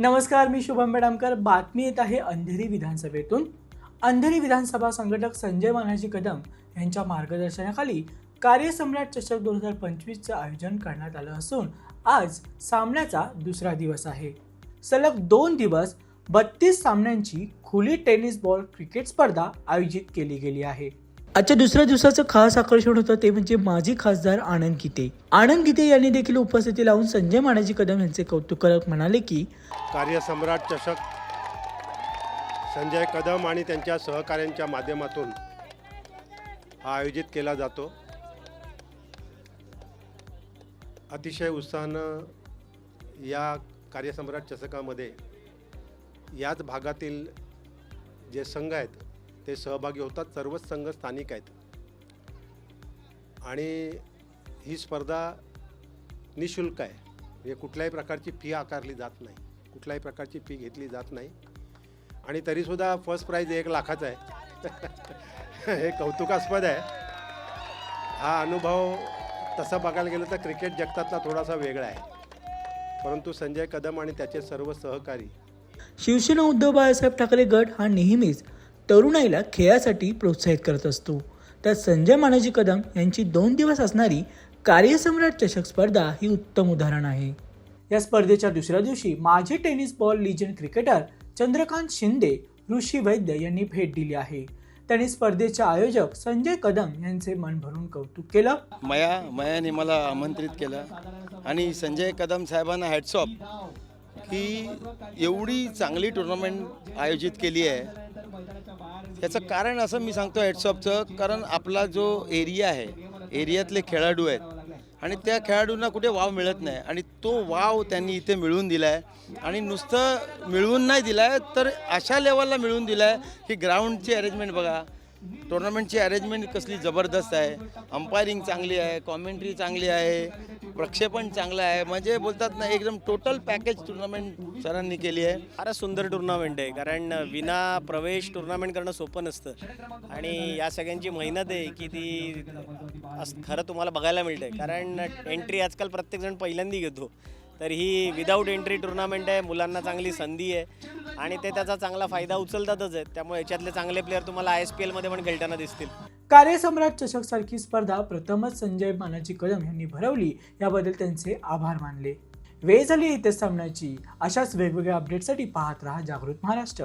नमस्कार मी शुभम बेडामकर. बातमी येत आहे अंधेरी विधानसभेतून. अंधेरी विधानसभा संघटक संजय मानाजी कदम यांच्या मार्गदर्शनाखाली कार्यसम्राट चषक दोन हजार पंचवीसचं आयोजन करण्यात आलं असून आज सामन्याचा दुसरा दिवस आहे. सलग दोन दिवस बत्तीस सामन्यांची खुली टेनिस बॉल क्रिकेट स्पर्धा आयोजित केली गेली आहे. आजच्या दुसऱ्या दिवसाचं खास आकर्षण होतं ते म्हणजे माजी खासदार आनंद गीते. आनंद गीते यांनी देखील उपस्थिती लावून संजय मानाजी कदम यांचे कौतुक करत म्हणाले की कार्यसम्राट चषक संजय कदम आणि त्यांच्या सहकाऱ्यांच्या माध्यमातून हा आयोजित केला जातो. अतिशय उत्साहानं या कार्यसम्राट चषकामध्ये याच भागातील जे संघ आहेत ते सहभागी होतात सर्वच संघ स्थानिक आहेत. आणि ही स्पर्धा निशुल्क आहे. म्हणजे कुठल्याही प्रकारची फी आकारली जात नाही. कुठल्याही प्रकारची फी घेतली जात नाही. आणि तरीसुद्धा फर्स्ट प्राईज एक लाखाचा आहे. हे कौतुकास्पद आहे. हा अनुभव तसा बघायला गेलं तर क्रिकेट जगतातला थोडासा वेगळा आहे. परंतु संजय कदम आणि त्याचे सर्व सहकारी शिवसेना उद्धव बाळासाहेब ठाकरे गट हा नेहमीच तरुणाईला खेळासाठी प्रोत्साहित करत असतो. त्यात संजय मानाजी कदम यांची दोन दिवस असणारी कार्यसम्राट चषक स्पर्धा ही उत्तम उदाहरण आहे. या स्पर्धेच्या दुसऱ्या दिवशी माजी tennis ball legend cricketer Chandrakant Shinde Rishi Vaidya यांनी भेट दिली आहे. त्यांनी स्पर्धेचे आयोजक संजय कदम यांचे मन भरून कौतुक केलं. मया मयाने मला आमंत्रित केलं. आणि संजय कदम साहेबांना हॅट्सऑप की एवढी चांगली टुर्नामेंट आयोजित केली आहे. याचं कारण असं मी सांगतो हेडसॉपचं कारण आपला जो एरिया आहे एरियातले खेळाडू आहेत आणि त्या खेळाडूंना कुठे वाव मिळत नाही आणि तो वाव त्यांनी इथे मिळवून दिला आहे आणि नुसतं मिळवून नाही दिला आहे तर अशा लेवलला मिळवून दिला आहे की ग्राउंडची अरेंजमेंट बघा. टुर्नामेंटची अरेंजमेंट कसली जबरदस्त आहे? अंपायरिंग चांगली आहे कॉमेंट्री चांगली आहे प्रक्षेपण चांगलं आहे. म्हणजे बोलतात ना एकदम टोटल पॅकेज टुर्नामेंट सरांनी केली आहे. फारच सुंदर टुर्नामेंट आहे कारण विना प्रवेश टुर्नामेंट करणं सोपं नसतं. आणि या सगळ्यांची मेहनत आहे की ती खरं तुम्हाला बघायला मिळते कारण एंट्री आजकाल प्रत्येकजण पहिल्यांदा घेतो. तर ही विदाऊट एंट्री टुर्नामेंट आहे मुलांना चांगली संधी आहे. आणि ते त्याचा चांगला फायदा उचलतातच आहेत. त्यामुळे याच्यातले चांगले प्लेअर तुम्हाला आय एस पी एलमध्ये पण खेळताना दिसतील. कार्यसम्राट चषक सारखी स्पर्धा प्रथमच संजय मानाची कदम यांनी भरवली. याबद्दल त्यांचे आभार मानले. वेळ झाली इथे सामन्याची अशाच वेगवेगळ्या अपडेटसाठी पाहत राहा जागृत महाराष्ट्र.